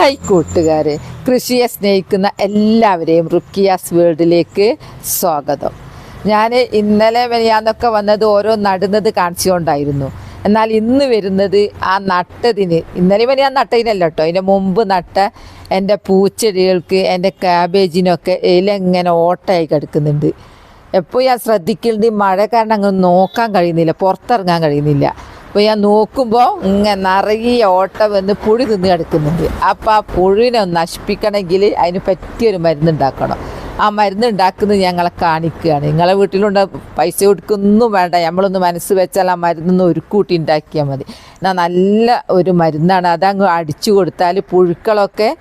Hi കൂട്ടുകാരെ കൃഷിയെ സ്നേഹിക്കുന്ന എല്ലാവരെയും റുക്കിയാസ് വേൾഡിലേക്ക് സ്വാഗതം. ഞാൻ ഇന്നലെ വരിയാന്നൊക്കെ വന്നത് ഓരോ നടുന്നത് കാണിച്ചുകൊണ്ടായിരുന്നു. എന്നാൽ ഇന്ന് വരുന്നത് ആ നട്ടതിന് ഇന്നലെ വരെ ഞാൻ നട്ടതിനല്ല കേട്ടോ അതിന്റെ മുമ്പ് നട്ട എന്റെ പൂച്ചെടികൾക്ക് എന്റെ ക്യാബേജിനൊക്കെ ഇല ഇങ്ങനെ ഓട്ടയായി കിടക്കുന്നുണ്ട്. എപ്പോൾ ഞാൻ ശ്രദ്ധിക്കുന്നുണ്ട് മഴ കാരണം അങ്ങ് നോക്കാൻ കഴിയുന്നില്ല പുറത്തിറങ്ങാൻ കഴിയുന്നില്ല. അപ്പോൾ ഞാൻ നോക്കുമ്പോൾ ഇങ്ങനെ നിറയെ ഓട്ടം വന്ന് പുഴു തിന്ന് കിടക്കുന്നുണ്ട്. അപ്പോൾ ആ പുഴുവിനെ ഒന്ന് നശിപ്പിക്കണമെങ്കിൽ അതിന് പറ്റിയൊരു മരുന്നുണ്ടാക്കണം ആ മരുന്ന് ഉണ്ടാക്കുന്നത് ഞങ്ങളെ കാണിക്കുകയാണ്. നിങ്ങളെ വീട്ടിലുണ്ട് പൈസ കൊടുക്കൊന്നും വേണ്ട. നമ്മളൊന്ന് മനസ്സ് വെച്ചാൽ ആ മരുന്നൊന്ന് ഒരു കൂട്ടി ഉണ്ടാക്കിയാൽ മതി. എന്നാൽ നല്ല ഒരു മരുന്നാണ്. അതങ്ങ് അടിച്ചു കൊടുത്താൽ പുഴുക്കളൊക്കെ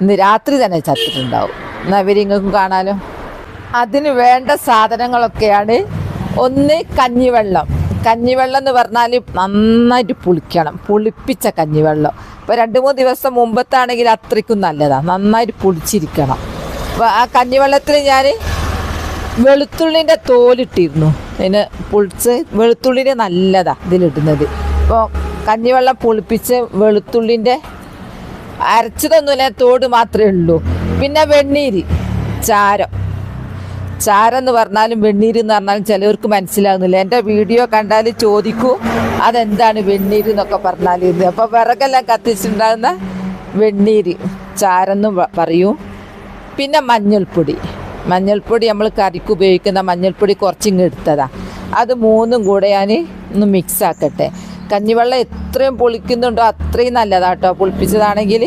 ഇന്ന് രാത്രി തന്നെ ചത്തിട്ടുണ്ടാവും. എന്നാൽ ഇവർ നിങ്ങൾക്കും കാണാലോ. അതിന് വേണ്ട സാധനങ്ങളൊക്കെയാണ്. ഒന്ന് കഞ്ഞിവെള്ളം. കഞ്ഞിവെള്ളം എന്ന് പറഞ്ഞാൽ നന്നായിട്ട് പുളിക്കണം. പുളിപ്പിച്ച കഞ്ഞിവെള്ളം. ഇപ്പോൾ രണ്ട് മൂന്ന് ദിവസം മുമ്പത്താണെങ്കിൽ അത്രയ്ക്കും നല്ലതാണ് നന്നായിട്ട് പുളിച്ചിരിക്കണം. അപ്പോൾ ആ കഞ്ഞിവെള്ളത്തിൽ ഞാൻ വെളുത്തുള്ളിന്റെ തോലിട്ടിരുന്നു. അതിന് പുളിച്ച് വെളുത്തുള്ളിന്റെ നല്ലതാണ് ഇതിലിടുന്നത്. അപ്പോൾ കഞ്ഞിവെള്ളം പുളിപ്പിച്ച് വെളുത്തുള്ളിന്റെ അരച്ചതൊന്നുമില്ല തോട് മാത്രമേ ഉള്ളൂ. പിന്നെ വെണ്ണീര് ചാരം. ചാരം എന്ന് പറഞ്ഞാലും വെണ്ണീര് എന്ന് പറഞ്ഞാലും ചിലവർക്ക് മനസ്സിലാകുന്നില്ല എന്റെ വീഡിയോ കണ്ടാൽ ചോദിക്കൂ അതെന്താണ് വെണ്ണീര് എന്നൊക്കെ പറഞ്ഞാൽ ഇത് അപ്പോൾ വിറകെല്ലാം കത്തിച്ചിട്ടുണ്ടാകുന്ന വെണ്ണീര്. ചാരെന്ന് പറയും. പിന്നെ മഞ്ഞൾപ്പൊടി. മഞ്ഞൾപ്പൊടി നമ്മൾ കറിക്ക് ഉപയോഗിക്കുന്ന മഞ്ഞൾപ്പൊടി കുറച്ചിങ്ങ് എടുത്തതാണ് അത് മൂന്നും കൂടെ ഞാൻ ഒന്ന് മിക്സ് ആക്കട്ടെ. കഞ്ഞിവെള്ളം എത്രയും പൊളിക്കുന്നുണ്ടോ അത്രയും നല്ലതാട്ടോ. പൊളിപ്പിച്ചതാണെങ്കിൽ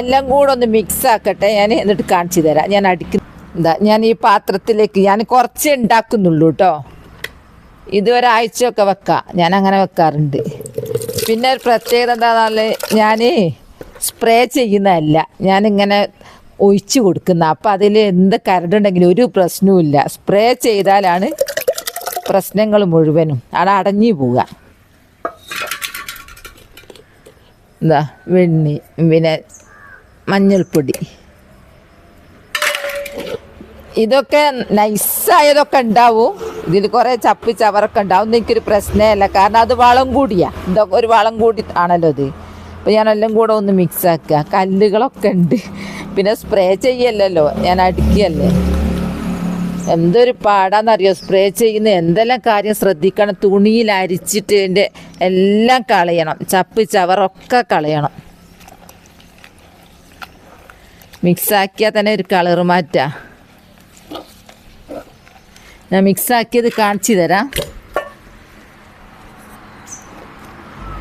എല്ലാം കൂടെ ഒന്ന് മിക്സ് ആക്കട്ടെ. ഞാൻ എന്നിട്ട് കാണിച്ചു തരാം. ഞാൻ അടിക്കുന്ന എന്താ ഞാൻ ഈ പാത്രത്തിലേക്ക് ഞാൻ കുറച്ചേ ഉണ്ടാക്കുന്നുള്ളൂ കേട്ടോ ഇത് ഒരാഴ്ചയൊക്കെ വെക്കാം. ഞാൻ അങ്ങനെ വെക്കാറുണ്ട്. പിന്നെ ഒരു പ്രത്യേകത എന്താണെന്നാൽ ഞാൻ സ്പ്രേ ചെയ്യുന്നതല്ല. ഞാനിങ്ങനെ ഒഴിച്ചു കൊടുക്കുന്ന. അപ്പം അതിൽ എന്ത് കരടുണ്ടെങ്കിലും ഒരു പ്രശ്നവുമില്ല സ്പ്രേ ചെയ്താലാണ് പ്രശ്നങ്ങൾ മുഴുവനും. അവിടെ അടഞ്ഞു പോവുക. എന്താ വെണ്ണി പിന്നെ മഞ്ഞൾപ്പൊടി. ഇതൊക്കെ നൈസായതൊക്കെ ഉണ്ടാവും. ഇതിൽ കുറേ ചപ്പി ചവറൊക്കെ ഉണ്ടാവും എനിക്കൊരു പ്രശ്നമല്ല കാരണം അത് വളം കൂടിയാ. ഇതൊക്കെ ഒരു വളം കൂടി ആണല്ലോ ഇത്. അപ്പോൾ ഞാൻ എല്ലാം കൂടെ ഒന്ന് മിക്സ് ആക്കുക. കല്ലുകളൊക്കെ ഉണ്ട്. പിന്നെ സ്പ്രേ ചെയ്യല്ലല്ലോ. ഞാൻ അടുക്കിയല്ലേ. എന്തൊരു പാടാന്നറിയോ? സ്പ്രേ ചെയ്യുന്ന എന്തെല്ലാം കാര്യം ശ്രദ്ധിക്കണം. തുണിയിൽ അരിച്ചിട്ട് എന്റെ എല്ലാം കളയണം. ചപ്പ് ചവറൊക്കെ കളയണം മിക്സാക്കിയാൽ തന്നെ ഒരു കളർ മാറ്റാ. ഞാൻ മിക്സാക്കിയത് കാണിച്ചു തരാം.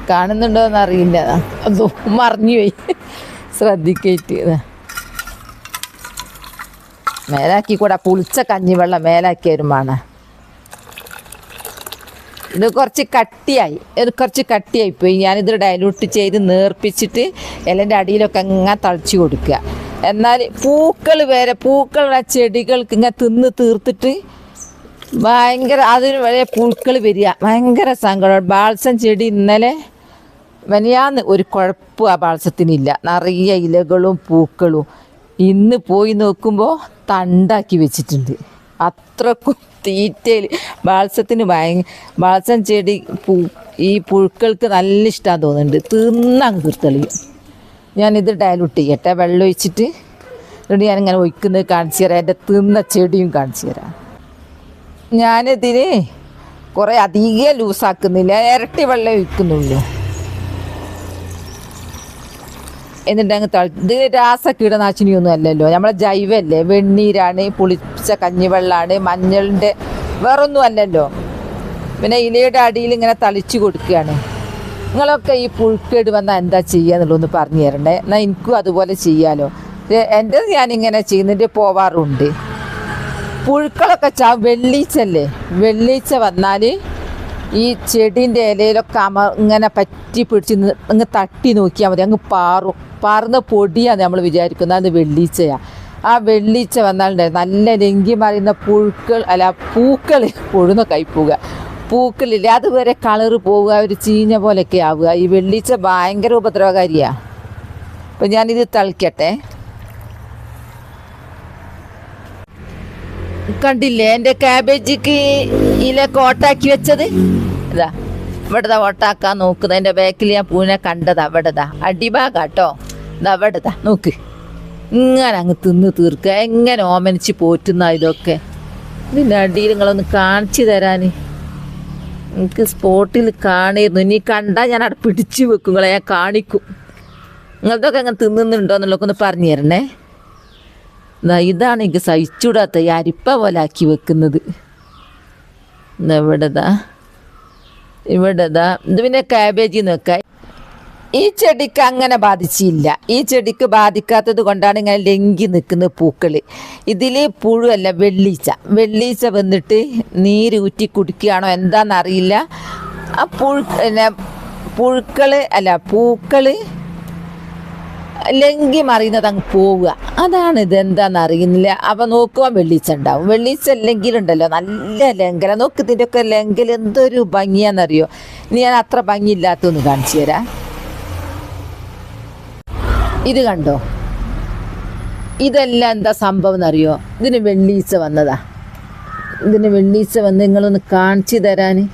കാണുന്നുണ്ടോ എന്നറിയില്ല അതോ മറിഞ്ഞു പോയി. ശ്രദ്ധിക്കേറ്റ്. മേലാക്കി കൂടെ പുളിച്ച കഞ്ഞിവെള്ളം മേലാക്കി വരുമാണ് ഇത് കുറച്ച് കട്ടിയായി. ഇത് കുറച്ച് കട്ടിയായി പോയി. ഞാനിത് ഡൈലൂട്ട് ചെയ്ത് നേർപ്പിച്ചിട്ട് ഇലന്റെ അടിയിലൊക്കെ ഇങ്ങനെ തളിച്ചു കൊടുക്കുക. എന്നാൽ പൂക്കൾ വരെ പൂക്കളുടെ ചെടികൾക്ക് ഇങ്ങനെ തിന്ന് തീർത്തിട്ട് ഭയങ്കര അതിന് വലിയ പുഴുക്കൾ വരിക. ഭയങ്കര സങ്കടം. ബാൾസം ചെടി ഇന്നലെ വനിയാന്ന് ഒരു കുഴപ്പം ആ ബാൾസത്തിനില്ല. നിറയെ ഇലകളും പൂക്കളും. ഇന്ന് പോയി നോക്കുമ്പോൾ തണ്ടാക്കി വെച്ചിട്ടുണ്ട്. അത്രക്കും തീറ്റയിൽ ബാൾസത്തിന് ഭയ ബാൾസം ചെടി പൂ ഈ പുഴുക്കൾക്ക് നല്ല ഇഷ്ടമാണ് തോന്നുന്നുണ്ട്. തിന്നങ്ങ് തീർത്തെളിയും. ഞാനിത് ഡയലൂട്ട് ചെയ്യട്ടെ. വെള്ളം ഒഴിച്ചിട്ട് എന്നിട്ട് ഞാനിങ്ങനെ ഒഴിക്കുന്നത് കാണിച്ചു തരാം. എന്റെ തിന്ന ചെടിയും കാണിച്ചു തരാം. ഞാനിതിന് കുറേ അധികം ലൂസാക്കുന്നില്ല. ഇരട്ടി വെള്ളം ഒഴിക്കുന്നുള്ളൂ. എന്നിട്ട് അങ്ങ് തളി ഇത് രാസ കീടനാശിനിയൊന്നും അല്ലല്ലോ. നമ്മളെ ജൈവല്ലേ. വെണ്ണീരാണ് പുളിച്ച കഞ്ഞിവെള്ളമാണ് മഞ്ഞളിന്റെ വേറൊന്നും അല്ലല്ലോ. പിന്നെ ഇലയുടെ അടിയിൽ ഇങ്ങനെ തളിച്ചു കൊടുക്കുകയാണ്. നിങ്ങളൊക്കെ ഈ പുഴുക്കേട് വന്നാൽ എന്താ ചെയ്യുക എന്നുള്ളതൊന്ന് പറഞ്ഞു തരണ്ടേ എന്നാൽ എനിക്കും അതുപോലെ ചെയ്യാലോ. എന്റെ ഞാനിങ്ങനെ ചെയ്യുന്നതിന്റെ പോവാറുണ്ട്. പുഴുക്കളൊക്കെ ചാ വെള്ളീച്ചല്ലേ? വെള്ളീച്ച വന്നാൽ ഈ ചെടീന്റെ ഇലയിലൊക്കെ അമ ഇങ്ങനെ പറ്റി പിടിച്ച് അങ്ങ് തട്ടി നോക്കിയാൽ മതി. അങ്ങ് പാറും. പാറുന്ന പൊടിയാണ് നമ്മൾ വിചാരിക്കുന്നത്. അത് വെള്ളീച്ചയാണ് ആ വെള്ളീച്ച വന്നാലുണ്ട് നല്ല ലെങ്കി മറിയുന്ന പുഴുക്കൾ അല്ല പൂക്കൾ പൊഴുന്ന കൈപ്പുക പൂക്കളില്ല അതുവരെ കളറ് പോവുക ഒരു ചീഞ്ഞ പോലെയൊക്കെ ആവുക. ഈ വെള്ളീച്ച ഭയങ്കര ഉപദ്രവകാരിയാണ് അപ്പം ഞാനിത് തളിക്കട്ടെ. കണ്ടില്ലേ എന്റെ ക്യാബേജിക്ക് ഇല കോട്ടാക്കി വെച്ചത്? ഇതാ ഇവിടെ ദാ ഓട്ടാക്കാൻ നോക്കുന്നത്. എന്റെ ബാക്കിൽ ഞാൻ പൂനെ കണ്ടതാ അവിടെ ദാ അടിഭാഗം കേട്ടോ ഇതാ അവിടെ ഇതാ നോക്ക്. ഇങ്ങനെ അങ്ങ് തിന്ന് തീർക്കുക. എങ്ങനെ ഓമനിച്ച് പോറ്റുന്ന ഇതൊക്കെ? ഇതിന്റെ അടിയിൽ നിങ്ങളൊന്ന് കാണിച്ചു തരാൻ എനിക്ക് സ്പോട്ടിൽ കാണിയിരുന്നു. ഇനി കണ്ടാൽ ഞാൻ അവിടെ പിടിച്ചു വെക്കും. ഞാൻ കാണിക്കും. നിങ്ങളതൊക്കെ അങ്ങനെ തിന്നുന്നുണ്ടോ എന്നുള്ളതൊക്കെ ഒന്ന് പറഞ്ഞു തരണേ. ഇതാണ് എനിക്ക് സഹിച്ചൂടാത്ത ഈ അരിപ്പ പോലെ ആക്കി വെക്കുന്നത്. ഇവിടെതാ ഇവിടെതാ ഇത് പിന്നെ കാബേജ് നോക്കാം ഈ ചെടിക്ക് അങ്ങനെ ബാധിച്ചില്ല. ഈ ചെടിക്ക് ബാധിക്കാത്തത് കൊണ്ടാണ് ഇങ്ങനെ ലെങ്കി നിൽക്കുന്ന പൂക്കൾ ഇതിൽ പുഴുവല്ല വെള്ളീച്ച. വെള്ളീച്ച വന്നിട്ട് നീര് ഊറ്റി കുടിക്കുകയാണോ എന്താണെന്നറിയില്ല ആ പുഴു പിന്നെ പുഴുക്കൾ അല്ല പൂക്കൾ ലങ്കി മറിയുന്നത് അങ്ങ് പോവുക. അതാണ് ഇത് എന്താണെന്ന് അറിയുന്നില്ല. അപ്പം നോക്കുവാൻ വെള്ളീച്ച ഉണ്ടാവും. വെള്ളീച്ച ലങ്കിലുണ്ടല്ലോ നല്ല ലങ്കല. നോക്ക് ഇതിന്റെ ഒക്കെ ലങ്കൽ എന്തൊരു ഭംഗിയാണെന്നറിയോ ഇനി ഞാൻ അത്ര ഭംഗിയില്ലാത്തൊന്ന് കാണിച്ചു തരാം. ഇത് കണ്ടോ? ഇതെല്ലാം എന്താ സംഭവം എന്നറിയോ ഇതിന് വെള്ളീച്ച വന്നതാ. ഇതിന് വെള്ളീച്ച വന്ന് നിങ്ങളൊന്ന് കാണിച്ചു തരാൻ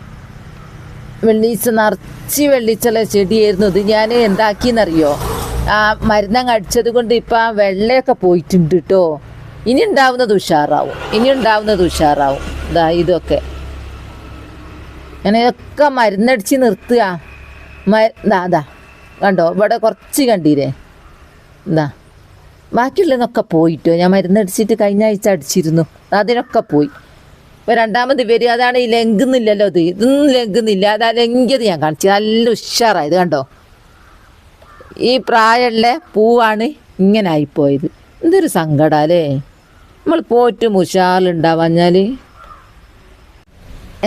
വെള്ളീച്ച നിറച്ച് വെള്ളീച്ചുള്ള ചെടിയായിരുന്നു. ഇത് ഞാൻ എന്താക്കിയെന്നറിയോ? ആ മരുന്നങ്ങ് അടിച്ചത് കൊണ്ട് ഇപ്പം ആ വെള്ളയൊക്കെ പോയിട്ടുണ്ട് കേട്ടോ ഇനി ഉണ്ടാവുന്നത് ഉഷാറാവും. ഇനി ഉണ്ടാവുന്നത് ഉഷാറാവും. ഇതാ ഇതൊക്കെ. അങ്ങനെയൊക്കെ മരുന്നടിച്ച് നിർത്തുക. മരുന്നാ അതാ കണ്ടോ? ഇവിടെ കുറച്ച് കണ്ടീരേ എന്താ ബാക്കിയുള്ളതൊക്കെ പോയിട്ടോ? ഞാൻ മരുന്നടിച്ചിട്ട് കഴിഞ്ഞ ആഴ്ച അടിച്ചിരുന്നു. അതിനൊക്കെ പോയി. ഇപ്പോൾ രണ്ടാമത് വരിക അതാണ് ഈ ലംഘുന്നില്ലല്ലോ ഇത്. ഇതൊന്നും ലംഘുന്നില്ല അതാ ലംഘ്യത ഞാൻ കാണിച്ചു നല്ല ഉഷാറായത് കണ്ടോ? ഈ പ്രായമുള്ള പൂവാണ് ഇങ്ങനെ ആയിപ്പോയത് എന്തൊരു സങ്കട അല്ലേ? നമ്മൾ പോറ്റ് ഉഷാറുണ്ടാവാഞ്ഞാൽ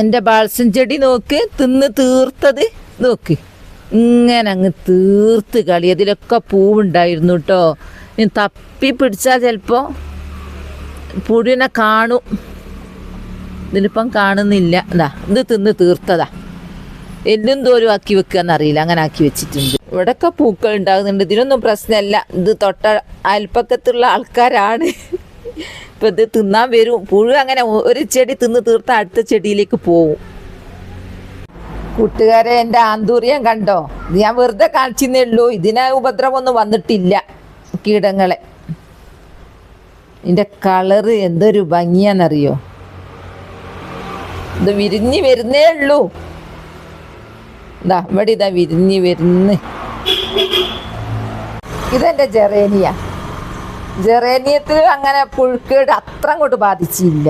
എന്റെ ബാൾസം ചെടി നോക്ക് തിന്ന് തീർത്തത് നോക്ക്. ഇങ്ങനെ അങ്ങ് തീർത്ത് കളി. അതിലൊക്കെ പൂവുണ്ടായിരുന്നു കേട്ടോ ഇനി തപ്പി പിടിച്ചാൽ ചിലപ്പോൾ പുഴുവിനെ കാണും. ഇതിലിപ്പം കാണുന്നില്ല. ഇതാ ഇത് തിന്ന് തീർത്തതാ. എല്ലും തോലും ആക്കി വെക്കുക എന്നറിയില്ല അങ്ങനെ ആക്കി വെച്ചിട്ടുണ്ട് ഇവിടെയൊക്കെ പൂക്കൾ ഉണ്ടാകുന്നുണ്ട് ഇതിനൊന്നും പ്രശ്നമല്ല ഇത് തൊട്ട അയൽപ്പക്കത്തുള്ള ആൾക്കാരാണ്. ഇപ്പൊ ഇത് തിന്നാൻ വരും. പുഴു അങ്ങനെ ഒരു ചെടി തിന്ന് തീർത്ത അടുത്ത ചെടിയിലേക്ക് പോവും. കൂട്ടുകാരെ എന്റെ ആന്തൂറിയം കണ്ടോ? ഞാൻ വെറുതെ കാണിച്ചെന്നേ ഉള്ളൂ ഇതിനെ ഉപദ്രവമൊന്നും വന്നിട്ടില്ല. കീടങ്ങളെ. ഇതിന്റെ കളറ് എന്തൊരു ഭംഗിയാണെന്നറിയോ ഇത് വിരിഞ്ഞ് വരുന്നേ ഉള്ളൂ ഇതാ ഇവിടെ ഇതാ വിരിഞ്ഞ്. വരുന്ന് ഇതെന്റെ ജെറേനിയ. ജെറേനിയത്തിൽ അങ്ങനെ പുഴുക്കേട് അത്ര അങ്ങോട്ട് ബാധിച്ചില്ല.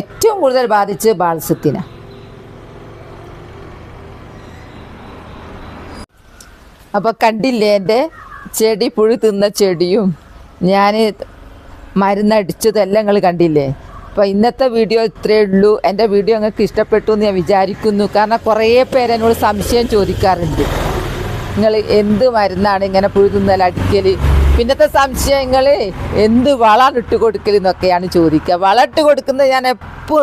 ഏറ്റവും കൂടുതൽ ബാധിച്ച് ബാൾസത്തിനാണ് അപ്പോൾ കണ്ടില്ലേ എന്റെ ചെടി പുഴു തിന്ന ചെടിയും ഞാൻ മരുന്നടിച്ചതെല്ലാം നിങ്ങൾ കണ്ടില്ലേ? അപ്പോൾ ഇന്നത്തെ വീഡിയോ ഇത്രയേ ഉള്ളൂ. എന്റെ വീഡിയോ നിങ്ങൾക്ക് ഇഷ്ടപ്പെട്ടു എന്ന് ഞാൻ വിചാരിക്കുന്നു. കാരണം കുറേ പേര് എന്നോട് സംശയം ചോദിക്കാറുണ്ട്. നിങ്ങൾ എന്ത് മരുന്നാണ് ഇങ്ങനെ പുഴു തിന്നൽ അടിക്കൽ? പിന്നത്തെ സംശയങ്ങൾ എന്ത് വളമാണ് ഇട്ട് കൊടുക്കൽ എന്നൊക്കെയാണ് ചോദിക്കുക. വളം ഇട്ട് കൊടുക്കുന്നത് ഞാൻ എപ്പോൾ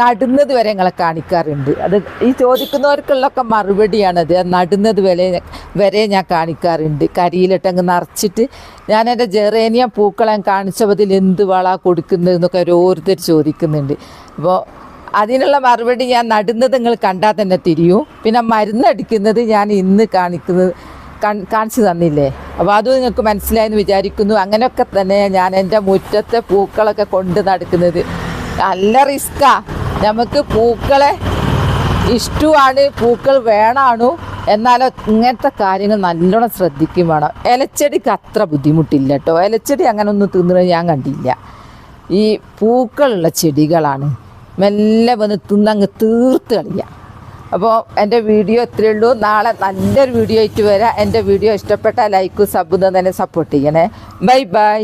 നടുന്നത് വരെ ഞങ്ങളെ കാണിക്കാറുണ്ട്. അത് ഈ ചോദിക്കുന്നവർക്കുള്ളൊക്കെ മറുപടിയാണത്. നടുന്നത് വരെ വരെ ഞാൻ കാണിക്കാറുണ്ട്. കരിയിലിട്ട് അങ്ങ് നിറച്ചിട്ട് ഞാൻ എന്റെ ജെറേനിയ പൂക്കളെ കാണിച്ചപ്പോൾ എന്ത് വള കൊടുക്കുന്നത് എന്നൊക്കെ ഓരോരുത്തർ ചോദിക്കുന്നുണ്ട്. അപ്പോൾ അതിനുള്ള മറുപടി ഞാൻ നടുന്നത് നിങ്ങൾ കണ്ടാൽ തന്നെ തിരിയും. പിന്നെ മരുന്നടിക്കുന്നത് ഞാൻ ഇന്ന് കാണിക്കുന്നത് കാണിച്ചു തന്നില്ലേ? അപ്പോൾ അത് നിങ്ങൾക്ക് മനസ്സിലായെന്ന് വിചാരിക്കുന്നു. അങ്ങനെയൊക്കെ തന്നെ ഞാൻ എന്റെ മുറ്റത്തെ പൂക്കളൊക്കെ കൊണ്ട് നടക്കുന്നത്. നല്ല റിസ്ക്കാ. നമുക്ക് പൂക്കളെ ഇഷ്ടമാണ് പൂക്കൾ വേണാണു. എന്നാലോ ഇങ്ങനത്തെ കാര്യങ്ങൾ നല്ലോണം ശ്രദ്ധിക്കും വേണം. ഇലച്ചെടിക്ക് അത്ര ബുദ്ധിമുട്ടില്ല കേട്ടോ. ഇലച്ചെടി അങ്ങനെ ഒന്നും തിന്നുന്നത് ഞാൻ കണ്ടില്ല. ഈ പൂക്കളുള്ള ചെടികളാണ്. മെല്ലെ വന്ന് തിന്നങ്ങ് തീർത്ത് കളിക്കുക അപ്പോൾ എന്റെ വീഡിയോ ഇത്രയേ ഉള്ളൂ. നാളെ നല്ലൊരു വീഡിയോ ആയിട്ട് വരാം. എന്റെ വീഡിയോ ഇഷ്ടപ്പെട്ട ലൈക്കും സബും തന്നെ സപ്പോർട്ട് ചെയ്യണേ. Bye bye